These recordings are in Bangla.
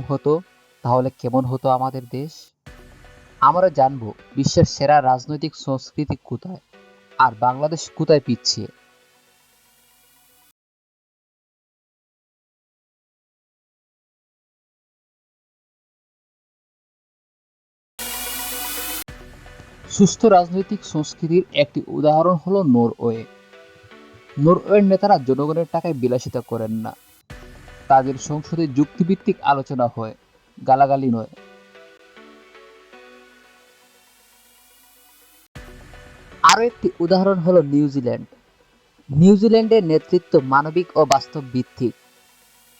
হতো, তাহলে কেমন হতো আমাদের দেশ? আমরা জানব বিশ্বের সেরা রাজনৈতিক সংস্কৃতি কোথায় আর বাংলাদেশ কোথায় পিছিয়ে। সুস্থ রাজনৈতিক সংস্কৃতির একটি উদাহরণ হলো নরওয়ে। নরওয়ের নেতারা জনগণের টাকায় বিলাসিতা করেন না। তাদের সংসদে যুক্তিভিত্তিক আলোচনা হয়, গালাগালি নয়। আরও একটি উদাহরণ হলো নিউজিল্যান্ড। নিউজিল্যান্ডের নেতৃত্ব মানবিক ও বাস্তব ভিত্তিক।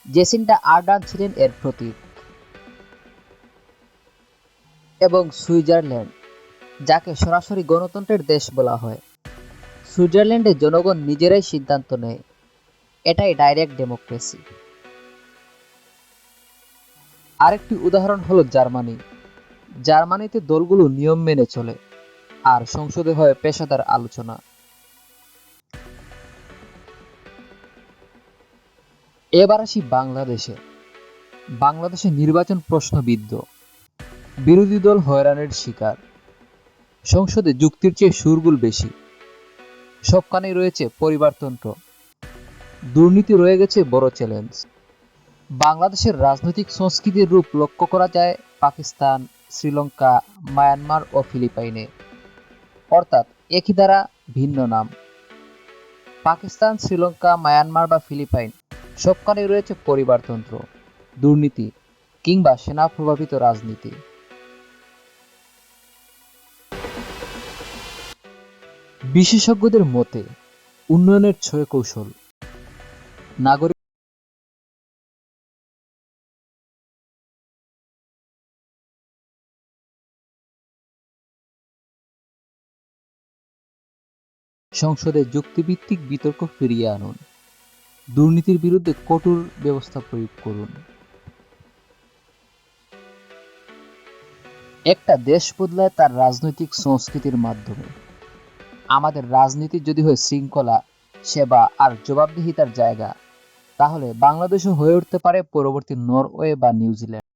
জেসিন্ডা আর্ডান ছিলেন এর প্রতীক। এবং সুইজারল্যান্ড, যাকে সরাসরি গণতন্ত্রের দেশ বলা হয়। সুইজারল্যান্ডে জনগণ নিজেরাই সিদ্ধান্ত নেয়, এটাই ডাইরেক্ট ডেমোক্রেসি। আরেকটি উদাহরণ হলো জার্মানি। জার্মানিতে দলগুলো নিয়ম মেনে চলে, আর সংসদে হয় পেশাদার আলোচনা। এবার আসি বাংলাদেশে। বাংলাদেশে নির্বাচন প্রশ্নবিদ্ধ। বিরোধী দল হয়রানির শিকার। সংসদে যুক্তির চেয়ে সুরগুল বেশি। সবখানেই রয়েছে পরিবারতন্ত্র। দুর্নীতি রয়ে গেছে বড় চ্যালেঞ্জ। বাংলাদেশের রাজনৈতিক সংস্কৃতির রূপ লক্ষ্য করা যায় পাকিস্তান, শ্রীলঙ্কা, মায়ানমার ও ফিলিপাইনে। অর্থাৎ একই দ্বারা ভিন্ন নাম। পাকিস্তান, শ্রীলঙ্কা, মায়ানমার বা ফিলিপাইন সবখানে রয়েছে পরিবারতন্ত্র, দুর্নীতি কিংবা সেনা প্রভাবিত রাজনীতি। বিশেষজ্ঞদের মতে, উন্নয়নের ছয় কৌশল। নাগরিক সংসদে যুক্তিভিত্তিক বিতর্ক ফিরিয়ে আনুন। দুর্নীতির বিরুদ্ধে কঠোর ব্যবস্থা প্রয়োগ করুন। একটা দেশ বদলায় তার রাজনৈতিক সংস্কৃতির মাধ্যমে। আমাদের রাজনীতি যদি হয় শৃঙ্খলা, সেবা আর জবাবদিহিতার জায়গা, তাহলে বাংলাদেশও হয়ে উঠতে পারে পরবর্তী নরওয়ে বা নিউজিল্যান্ড।